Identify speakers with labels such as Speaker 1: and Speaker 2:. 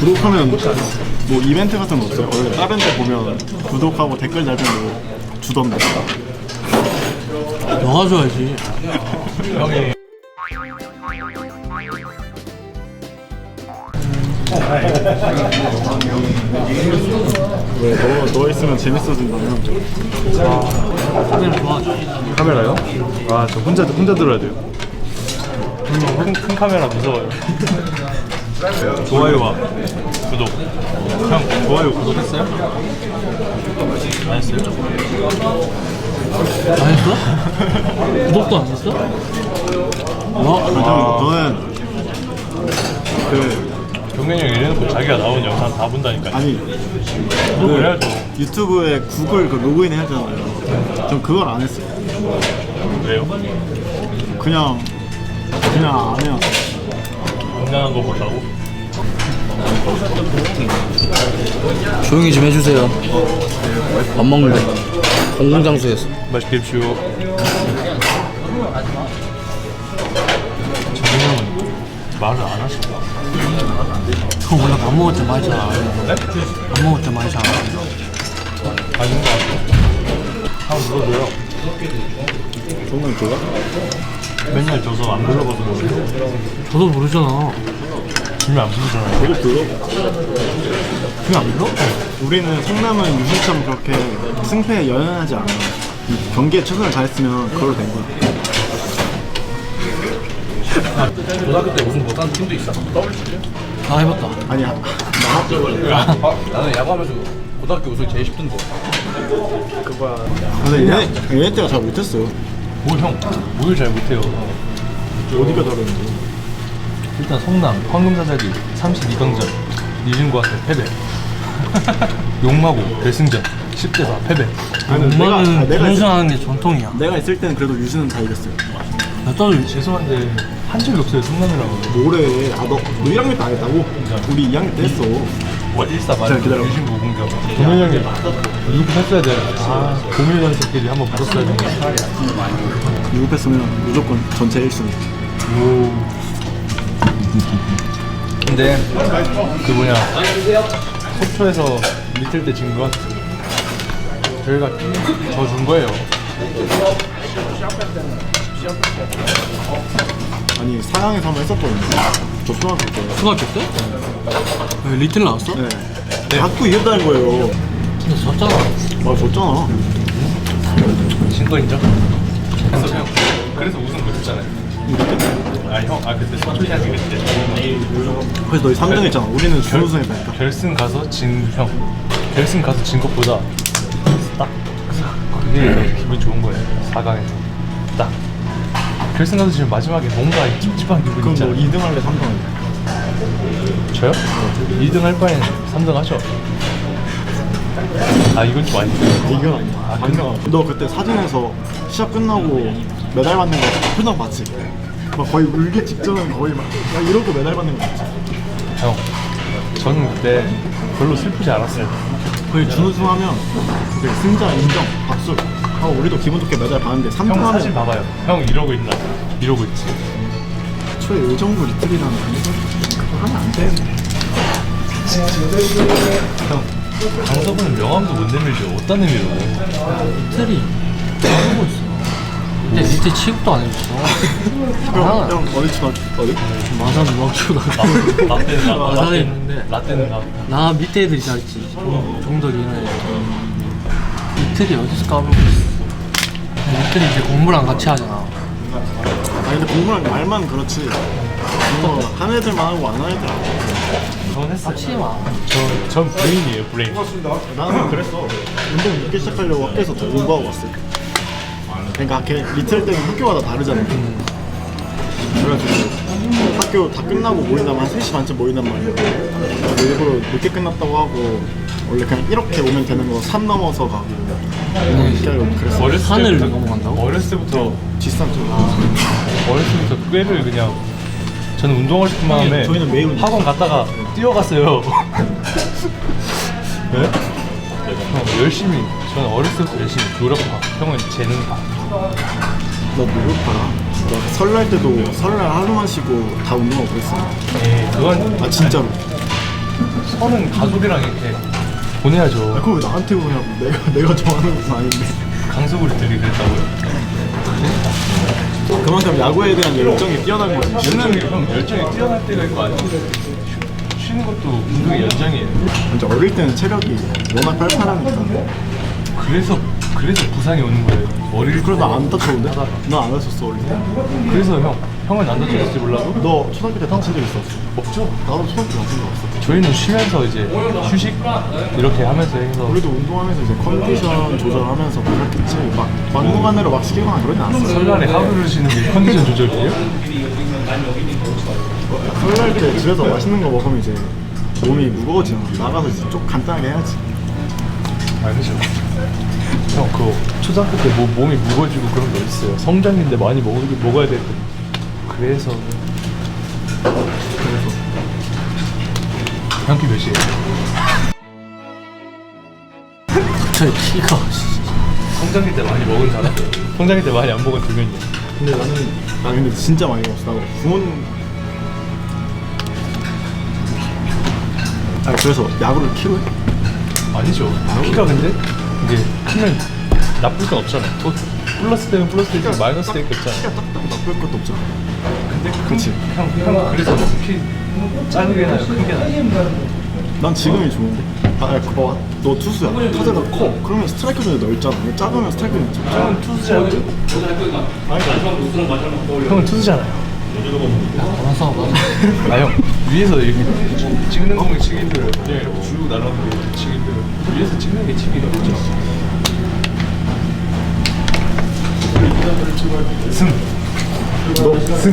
Speaker 1: 구독하면 뭐 이벤트 같은 거 없어요? 원래 다른 데 보면 구독하고 댓글 달면 뭐 주던데
Speaker 2: 너가 줘야지.
Speaker 3: 형이
Speaker 1: 왜 너, 너 있으면 재밌어진다면
Speaker 2: 카메라 좋아하죠.
Speaker 3: 카메라요? 아 저 혼자 혼자 들어야 돼요. 큰, 큰 카메라 무서워요. 좋아요와 구독. 형 좋아요 구독했어요? 안 했어요?
Speaker 2: 안 했어? 구독도 안 했어? 뭐?
Speaker 1: 아, 너는 그
Speaker 3: 경민이 형 이래놓고 자기가 나온 영상 다 본다니까.
Speaker 1: 아니
Speaker 3: 구독을 해야죠.
Speaker 1: 유튜브에 구글 그 로그인 해야 하잖아요 전 그걸 안 했어요
Speaker 3: 왜요?
Speaker 1: 그냥 그냥 안 해요
Speaker 3: 건강한 거 보려고?
Speaker 2: 조용히 좀 해주세요. 밥 먹는데. 공공장소에서.
Speaker 3: 맛있게 드십시오. 정민 형은 말을 안 하시고.
Speaker 2: 형 원래 밥 먹을 때 많이 잘안 해.
Speaker 3: 네?
Speaker 2: 밥 먹을 때 많이 잘안 해.
Speaker 3: 아닌 것 같아요. 한번 물어줘요.
Speaker 1: 정말 좋아?
Speaker 3: 맨날 져서 안 불러봐서 모르겠어요.
Speaker 2: 저도 모르잖아.
Speaker 3: 지면 안 부르잖아요.
Speaker 1: 저도 불러
Speaker 2: 그게 안 불러?
Speaker 1: 우리는 성남은 유실처럼 그렇게 승패에 연연하지 않아 이 경기에 최선을 다했으면 그걸로 된 거야
Speaker 4: 고등학교 때 우승 못하는 팀도 있어.
Speaker 2: 다 해봤다.
Speaker 1: 아니야 나
Speaker 4: 나는 야구하면서 고등학교 우승 제일 10등거.
Speaker 1: 근데 얘네, 얘네 때가 잘 못했어요
Speaker 3: 뭐 형, 뭘잘 못해요.
Speaker 1: 어디가 다른데
Speaker 3: 일단 성남 황금사자리 32강전 니진고한테 패배. 용마고 결승전 10대 4 패배.
Speaker 1: 아니, 내가, 아,
Speaker 2: 엄마는
Speaker 1: 내가,
Speaker 2: 동생하는 게 전통이야.
Speaker 1: 내가 있을 때는 그래도 유신은 다 이겼어요
Speaker 2: 나 떠도
Speaker 3: 죄송한데 한 적이 없어요 성남이라고.
Speaker 1: 뭐래 아 너 너 1학년 때 안 했다고? 우리 2학년 때 했어
Speaker 3: 와 1사
Speaker 1: 자,
Speaker 3: 맞아.
Speaker 1: 기다려봐.
Speaker 3: 유진고 공격. 동현 형이 이렇게 했어야 되는데. 아, 고민현 새끼들이 한번 붙었어야 되는데.
Speaker 1: 유급했으면 무조건 전체 1순위
Speaker 3: 근데 그 뭐냐 속초에서 리틀 때진 건 저희가 더준 거예요.
Speaker 1: 아니 사양에서 한번 했었거든요 저 초등학교 때
Speaker 2: 초등학교 때? 왜 리틀 나왔어?
Speaker 1: 네. 자꾸 이겼다는 거예요
Speaker 2: 근데 졌잖아.
Speaker 1: 아 졌잖아
Speaker 3: 진거 인정? 그래서 형 그래서 우승 못했잖아요. 아니 형, 아 그때 서초시한테 그때
Speaker 1: 그래서 너희 3등 했잖아 우리는 준우승했다니까
Speaker 3: 결승 가서 진 형. 결승 가서 진 것보다 딱 그게 기분 좋은 거예요. 4강에서 딱 결승 가서 지금 마지막에 뭔가 찝찝한 기분
Speaker 1: 그럼 너
Speaker 3: 있잖아요.
Speaker 1: 2등 할래 3등 할래
Speaker 3: 저요? 2등 할 바엔 3등 하죠. 아 이건 좀 아닌데.
Speaker 1: 이건 아니야 아니, 너 그때 사진에서 시합 끝나고 메달 받는 거 표정 봤지? 막 거의 울기 직전은 거의 막 야, 이러고 메달 받는 거 봤지?
Speaker 3: 형, 저는 그때 별로 슬프지 않았어요.
Speaker 1: 거의 준우승하면 그 승자 인정 박수 하고 우리도 기분 좋게 메달 받는데 3등
Speaker 3: 형 사진
Speaker 1: 하면
Speaker 3: 봐봐요. 형 이러고 있나? 이러고 있지.
Speaker 1: 초에 의정부 리틀이라는 그거 하면 안 돼.
Speaker 3: 형, 강서구는 명함도 못 내밀죠. 어떤 의미로?
Speaker 2: 리틀이 잘하고 있어. 근데 리틀 취급도 안 해줬어.
Speaker 1: 형,
Speaker 2: 아.
Speaker 1: 형 어디 초등 어디?
Speaker 2: 마산 우학초등학교.
Speaker 3: 나, 라떼는 나,
Speaker 2: 마산에
Speaker 3: 라떼,
Speaker 2: 있는데
Speaker 3: 라떼는 나.
Speaker 2: 나 밑에 애들이 잘했지. 정덕이 이런 애들. 리틀이 어디서 까불고 있어. 리틀이 이제 공부랑 같이 하잖아.
Speaker 1: 아니 근데 공부랑 말만 그렇지. 뭐한 애들만 하고 안 하는 애들 안 해.
Speaker 3: 전 했어요.
Speaker 2: 같이 와.
Speaker 3: 저, 전 브레인이에요, 브레인.
Speaker 1: 나는 그랬어. 운동 늦게 시작하려고 학교에서 더 공부하고 왔어요. 그러니까 걔 리틀 때는 학교마다 다르잖아. 그래가지고 학교 다 끝나고 모인다면 한 3시 반쯤 모인단 말이야. 그래서 일부러 늦게 끝났다고 하고 원래 그냥 이렇게 오면 되는 거 산 넘어서 가고 그랬어.
Speaker 3: 어렸을
Speaker 2: 산을
Speaker 3: 때부터-
Speaker 2: 넘어간다고?
Speaker 3: 어렸을 때부터,
Speaker 1: 뒷산 쪽.
Speaker 3: 어렸을 때부터 꾀를 그냥 저는 운동하고 싶은 마음에
Speaker 1: 저희는 매일.
Speaker 3: 학원 갔다가 뛰어갔어요. 네? 형, 열심히, 저는 어렸을 때부터 열심히 노력파. 형은 재능파.
Speaker 1: 나 노력하라. 나 설날 때도 설날 하루만 쉬고 다 운동하고 그랬어.
Speaker 3: 에이, 그건
Speaker 1: 아 진짜로.
Speaker 3: 선은 가족이랑 이렇게 보내야죠.
Speaker 1: 아, 그걸 왜 나한테 오냐고 내가 내가 정하는 것도 아닌데
Speaker 3: 강수구리들이 그랬다고요?
Speaker 1: 그만큼 야구에 대한 열정이 뛰어난 거지
Speaker 3: 열정이 형 열정이 뛰어날 때가 있고 아니면 쉬- 쉬는 것도 운동의 연장이에요.
Speaker 1: 이제 어릴 때는 체력이 워낙 팔팔하니까
Speaker 3: 그래서 그래서 부상이 오는 거예요.
Speaker 1: 그래도
Speaker 3: 때.
Speaker 1: 안 다쳤는데? 난안 다쳤어 어릴 때
Speaker 3: 그래서 형 형은 안 다쳤을지 몰라도
Speaker 1: 너 초등학교 때 다친 적 있었어?
Speaker 3: 없죠.
Speaker 1: 나도 초등학교 때 다친 적 없어
Speaker 3: 저희는 쉬면서 이제 휴식 이렇게 하면서 해서
Speaker 1: 우리도 운동하면서 이제 컨디션 조절하면서 그렇겠지 막 막무가내로 막 시키거나 그러진 않았어
Speaker 3: 설날에 하루를 쉬는 게 컨디션 조절이에요?
Speaker 1: 설날 때 집에서 맛있는 거 먹으면 이제 몸이 무거워지잖아 나가서 이제 좀 간단하게 해야지
Speaker 3: 아니죠. 형, 그 초등학교 때 뭐, 몸이 무거워지고 그런 거 있어요. 성장인데 많이 먹, 먹어야 될 때. 그래서. 그래서. 형키 몇이에요?
Speaker 2: 저희 키가
Speaker 3: 성장기 때 많이 먹은 사람. 성장기 때 많이 안 먹은 두 명이에요.
Speaker 1: 근데 나는 나 근데 진짜 많이 먹었어 나 부모님 아 그래서 야구를 키로해?
Speaker 3: 아니죠. 키가 근데 이게 크면 나쁠 건 없잖아. 또 플러스 되면 플러스 되지 마이너스 될게 없잖아.
Speaker 1: 키가 딱딱 나쁠 것도 없잖아
Speaker 3: 근데
Speaker 1: 그치
Speaker 3: 형, 형 그래서 키 작은 게 나요? 큰게 나요?
Speaker 1: 난 지금이 좋은데 아 야, 봐봐 너 투수야 타자가 커 그러면 스트라이크 존이 넓잖아 근데 작으면 스트라이크 존이 작잖아
Speaker 3: 형은 투수잖아요.
Speaker 1: 아니
Speaker 3: 형은 투수잖아요.
Speaker 2: 알아서 맞아.
Speaker 3: 아형 위에서 이렇게 찍는 공이 치기 힘들어요. 게 치기 힘들어요. 위에서 찍는 게 치기 힘들죠. 승.
Speaker 1: 너 승.